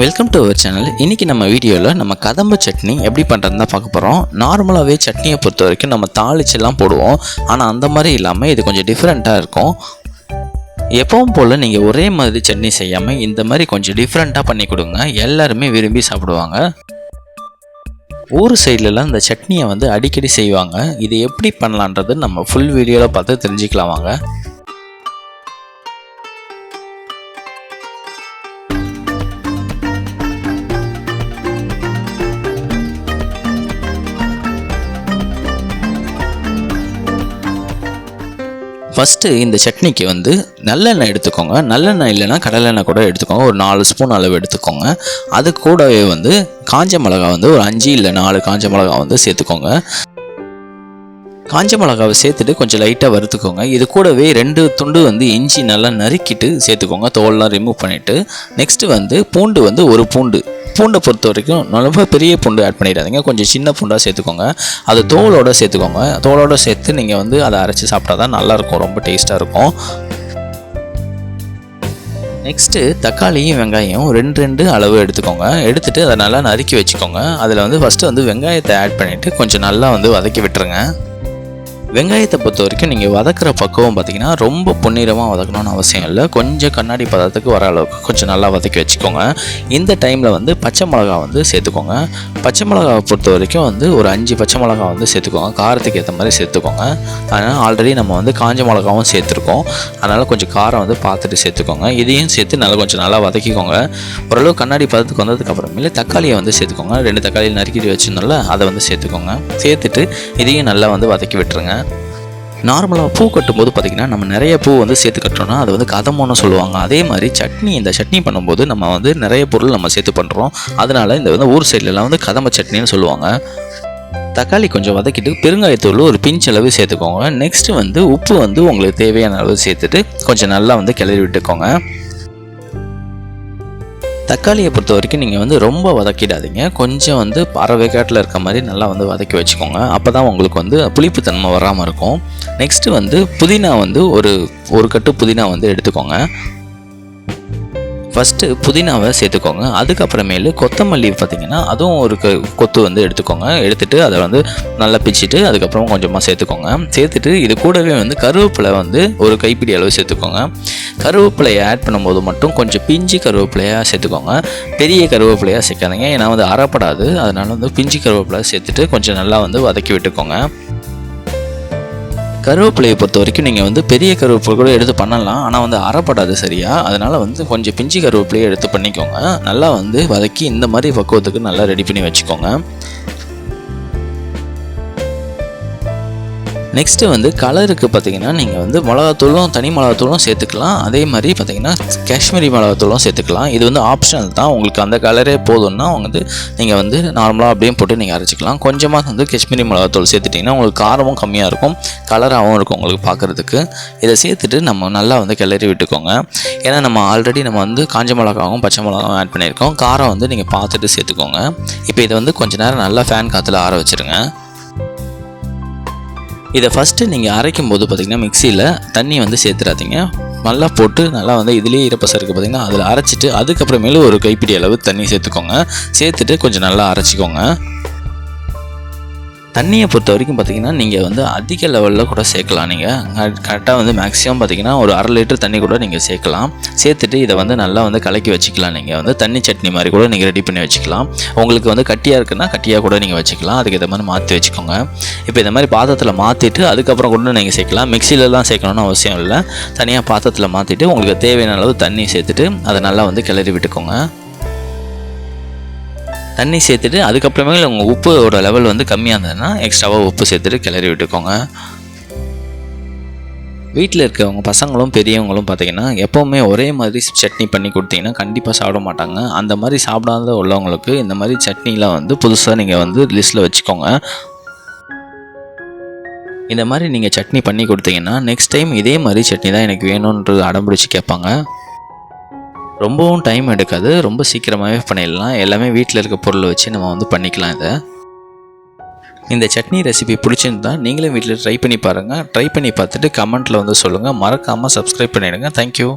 Welcome to our channel இன்றைக்கி நம்ம வீடியோவில் நம்ம கதம்ப சட்னி எப்படி பண்ணுறதுன்னு தான் பார்க்க போகிறோம் நார்மலாகவே சட்னியை பொறுத்த வரைக்கும் நம்ம தாளிச்செல்லாம் போடுவோம். ஆனால் அந்த மாதிரி இல்லாமல் இது கொஞ்சம் டிஃப்ரெண்ட்டாக இருக்கும். எப்பவும் போல் நீங்கள் ஒரே மாதிரி சட்னி செய்யாமல் இந்த மாதிரி கொஞ்சம் டிஃப்ரெண்ட்டாக பண்ணி கொடுங்க. எல்லாருமே விரும்பி சாப்பிடுவாங்க. ஊர் சைட்லலாம் இந்த சட்னியை வந்து அடிக்கடி செய்வாங்க. இது எப்படி பண்ணலான்றது நம்ம ஃபுல் வீடியோவில் பார்த்து தெரிஞ்சுக்கலாம் வாங்க. ஃபஸ்ட்டு இந்த சட்னிக்கு வந்து நல்லெண்ணெய் எடுத்துக்கோங்க. நல்லெண்ணெய் இல்லைன்னா கடலெண்ணெய் கூட எடுத்துக்கோங்க. ஒரு நாலு ஸ்பூன் அளவு எடுத்துக்கோங்க. அது கூடவே வந்து காஞ்ச மிளகா வந்து ஒரு அஞ்சு இல்லை நாலு காஞ்ச மிளகா வந்து சேர்த்துக்கோங்க. காஞ்ச மிளகாவை சேர்த்துட்டு கொஞ்சம் லைட்டாக வறுத்துக்கோங்க. இது கூடவே ரெண்டு துண்டு வந்து இஞ்சி நல்லா நறுக்கிட்டு சேர்த்துக்கோங்க. தோல்லாம் ரிமூவ் பண்ணிவிட்டு நெக்ஸ்ட்டு வந்து பூண்டு வந்து ஒரு பூண்டு. பூண்டை பொறுத்த வரைக்கும் ரொம்ப பெரிய பூண்டு ஆட் பண்ணிடாதீங்க. கொஞ்சம் சின்ன பூண்டாக சேர்த்துக்கோங்க. அது தோலோட சேர்த்துக்கோங்க. தோலோட சேர்த்து நீங்கள் வந்து அதை அரைச்சி சாப்பிட்டா தான் நல்லாயிருக்கும். ரொம்ப டேஸ்ட்டாக இருக்கும். நெக்ஸ்ட்டு தக்காளியும் வெங்காயம் ரெண்டு ரெண்டு அளவு எடுத்துக்கோங்க. எடுத்துகிட்டு அதை நல்லா நறுக்கி வச்சுக்கோங்க. அதில் வந்து ஃபஸ்ட்டு வந்து வெங்காயத்தை ஆட் பண்ணிவிட்டு கொஞ்சம் நல்லா வந்து வதக்கி விட்டுருங்க. வெங்காயத்தை பொறுத்த வரைக்கும் நீங்கள் வதக்குற பக்குவம் பார்த்தீங்கன்னா ரொம்ப பொன்னிறமாக வதக்கணும்னு அவசியம் இல்லை. கொஞ்சம் கண்ணாடி பதத்துக்கு வர அளவுக்கு கொஞ்சம் நல்லா வதக்கி வச்சுக்கோங்க. இந்த டைமில் வந்து பச்சை மிளகா வந்து சேர்த்துக்கோங்க. பச்சை மிளகாவை பொறுத்த வரைக்கும் வந்து ஒரு அஞ்சு பச்சை மிளகா வந்து சேர்த்துக்கோங்க. காரத்துக்கு ஏற்ற மாதிரி சேர்த்துக்கோங்க. அதனால் ஆல்ரெடி நம்ம வந்து காஞ்ச மிளகாவும் சேர்த்துருக்கோம். அதனால் கொஞ்சம் காரம் வந்து பார்த்துட்டு சேர்த்துக்கோங்க. இதையும் சேர்த்து நல்லா கொஞ்சம் நல்லா வதக்கிக்கோங்க. ஓரளவு கண்ணாடி பதத்துக்கு வந்ததுக்கப்புறமேலே தக்காளியை வந்து சேர்த்துக்கோங்க. ரெண்டு தக்காளியில் நறுக்கிட்டு வச்சுருந்தோம்ல அதை வந்து சேர்த்துக்கோங்க. சேர்த்துட்டு இதையும் நல்லா வந்து வதக்கி விட்டுருங்க. நார்மலாக பூ கட்டும்போது பார்த்திங்கன்னா நம்ம நிறைய பூ வந்து சேர்த்து கட்டுறோம்னா அது வந்து கதமோன்னு சொல்லுவாங்க. அதே மாதிரி சட்னி இந்த சட்னி பண்ணும்போது நம்ம வந்து நிறைய பொருள் நம்ம சேர்த்து பண்ணுறோம் அதனால இந்த வந்து ஊர் சைட்லலாம் வந்து கதம்ப சட்னின்னு சொல்லுவாங்க. தக்காளி கொஞ்சம் வதக்கிட்டு பெருங்காயத்தூள் ஒரு பிஞ்ச் அளவு சேர்த்துக்கோங்க. நெக்ஸ்ட்டு வந்து உப்பு வந்து உங்களுக்கு தேவையான அளவு சேர்த்துட்டு கொஞ்சம் நல்லா வந்து கிளறி விட்டுக்கோங்க. தக்காளியை பொறுத்த வரைக்கும் நீங்கள் வந்து ரொம்ப வதக்கிடாதீங்க. கொஞ்சம் வந்து பறவைக்காட்டில் இருக்க மாதிரி நல்லா வந்து வதக்கி வச்சுக்கோங்க. அப்போ தான் உங்களுக்கு வந்து புளிப்புத்தன்மை வராமல் இருக்கும். நெக்ஸ்ட்டு வந்து புதினா வந்து ஒரு ஒரு கட்டு புதினா வந்து எடுத்துக்கோங்க. ஃபஸ்ட்டு புதினாவை சேர்த்துக்கோங்க. அதுக்கப்புறமேலு கொத்தமல்லி பார்த்திங்கன்னா அதுவும் ஒரு க கொத்து வந்து எடுத்துக்கோங்க. எடுத்துகிட்டு அதை வந்து நல்லா பிச்சுட்டு அதுக்கப்புறம் கொஞ்சமாக சேர்த்துக்கோங்க. சேர்த்துட்டு இது கூடவே வந்து கருவேப்பிலை வந்து ஒரு கைப்பிடி அளவு சேர்த்துக்கோங்க. கருவேப்பிலையை ஆட் பண்ணும்போது மட்டும் கொஞ்சம் பிஞ்சு கருவேப்பிலையாக சேர்த்துக்கோங்க. பெரிய கருவேப்பிலையாக சேர்க்காதீங்க. ஏன்னா வந்து அறப்படாது அதனால் வந்து பிஞ்சு கருவேப்பிலை சேர்த்துட்டு கொஞ்சம் நல்லா வந்து வதக்கி விட்டுக்கோங்க. கருவேப்பிலையை பொறுத்த வரைக்கும் நீங்கள் வந்து பெரிய கருவேப்பிலை கூட எடுத்து பண்ணலாம். ஆனால் வந்து அறப்படாது சரியாக அதனால் வந்து கொஞ்சம் பிஞ்சு கருவேப்பிலையை எடுத்து பண்ணிக்கோங்க. நல்லா வந்து வதக்கி இந்த மாதிரி பக்குவத்துக்கு நல்லா ரெடி பண்ணி வச்சுக்கோங்க. நெக்ஸ்ட்டு வந்து கலருக்கு பார்த்தீங்கன்னா நீங்கள் வந்து மிளகாத்தூளும் தனி மிளகாத்தூளும் சேர்த்துக்கலாம். அதே மாதிரி பார்த்தீங்கன்னா காஷ்மீரி மிளகாத்தூளும் சேர்த்துக்கலாம். இது வந்து ஆப்ஷனல் தான். உங்களுக்கு அந்த கலரே போதும்னா வந்து நீங்கள் வந்து நார்மலாக அப்படியே போட்டு நீங்கள் அரைச்சிக்கலாம். கொஞ்சமாக வந்து காஷ்மீரி மிளகாத்தூள் சேர்த்துட்டிங்கன்னா உங்களுக்கு காரமும் கம்மியாக இருக்கும் கலராகவும் இருக்கும் உங்களுக்கு பார்க்குறதுக்கு இதை சேர்த்துட்டு நம்ம நல்லா வந்து கிளறி விட்டுக்கோங்க. ஏன்னா நம்ம ஆல்ரெடி நம்ம வந்து காஞ்ச மிளகாவும் பச்சை மிளகாவும் ஆட் பண்ணியிருக்கோம். காரம் வந்து நீங்கள் பார்த்துட்டு சேர்த்துக்கோங்க. இப்போ இதை வந்து கொஞ்சம் நேரம் நல்லா ஃபேன் காற்றுல ஆற வச்சுருங்க. இதை ஃபஸ்ட்டு நீங்கள் அரைக்கும் போது பார்த்திங்கன்னா மிக்சியில் தண்ணி வந்து சேர்த்துறாதீங்க. நல்லா போட்டு நல்லா வந்து இதுலேயே ஈரப்பசம் இருக்குது பார்த்திங்கன்னா அதில் அரைச்சிட்டு அதுக்கப்புறமேலு ஒரு கைப்பிடி அளவு தண்ணி சேர்த்துக்கோங்க. சேர்த்துட்டு கொஞ்சம் நல்லா அரைச்சிக்கோங்க. தண்ணியை பொறுத்த வரைக்கும் பார்த்தீங்கன்னா நீங்கள் வந்து அதிக லெவலில் கூட சேர்க்கலாம் நீங்கள் கரெக்டாக வந்து மேக்ஸிமம் பார்த்தீங்கன்னா ஒரு அரை லிட்டர் தண்ணி கூட நீங்கள் சேர்க்கலாம். சேர்த்துட்டு இதை வந்து நல்லா வந்து கலக்கி வச்சுக்கலாம் நீங்கள் வந்து தண்ணி சட்னி மாதிரி கூட நீங்கள் ரெடி பண்ணி வச்சுக்கலாம். உங்களுக்கு வந்து கட்டியாக இருக்குன்னா கட்டியாக கூட நீங்கள் வச்சுக்கலாம். அதுக்கு இதை மாதிரி மாற்றி வச்சுக்கோங்க. இப்போ இந்த மாதிரி பாத்திரத்தில் மாற்றிட்டு அதுக்கப்புறம் கூட நீங்கள் சேர்க்கலாம். மிக்சிலலாம் சேர்க்கணும்னு அவசியம் இல்லை. தனியாக பாத்திரத்தில் மாற்றிட்டு உங்களுக்கு தேவையான அளவு தண்ணி சேர்த்துட்டு அதை நல்லா வந்து கிளறி விட்டுக்கோங்க. தண்ணி சேர்த்துட்டு அதுக்கப்புறமே உங்கள் உப்போட லெவல் வந்து கம்மியாக இருந்ததுன்னா எக்ஸ்ட்ராவாக உப்பு சேர்த்துட்டு கிளறி விட்டுக்கோங்க. வீட்டில் இருக்கிறவங்க பசங்களும் பெரியவங்களும் பார்த்தீங்கன்னா எப்போவுமே ஒரே மாதிரி சட்னி பண்ணி கொடுத்தீங்கன்னா கண்டிப்பாக சாப்பிட மாட்டாங்க. அந்த மாதிரி சாப்பிடாத உள்ளவங்களுக்கு இந்த மாதிரி சட்னிலாம் வந்து புதுசாக நீங்கள் வந்து லிஸ்ட்டில் வச்சுக்கோங்க. இந்த மாதிரி நீங்கள் சட்னி பண்ணி கொடுத்தீங்கன்னா நெக்ஸ்ட் டைம் இதே மாதிரி சட்னி தான் எனக்கு வேணுன்றது அடம்பிடிச்சு கேட்பாங்க. ரொம்பவும் டைம் எடுக்காது. ரொம்ப சீக்கிரமாகவே பண்ணிடலாம். எல்லாமே வீட்டில் இருக்க பொருளை வச்சு நம்ம வந்து பண்ணிக்கலாம் இதை. இந்த சட்னி ரெசிபி பிடிச்சிருந்தா நீங்களும் வீட்டில் ட்ரை பண்ணி பாருங்கள் ட்ரை பண்ணி பார்த்துட்டு கமெண்ட்டில் வந்து சொல்லுங்கள் மறக்காமல் சப்ஸ்கிரைப் பண்ணிவிடுங்க தேங்க்யூ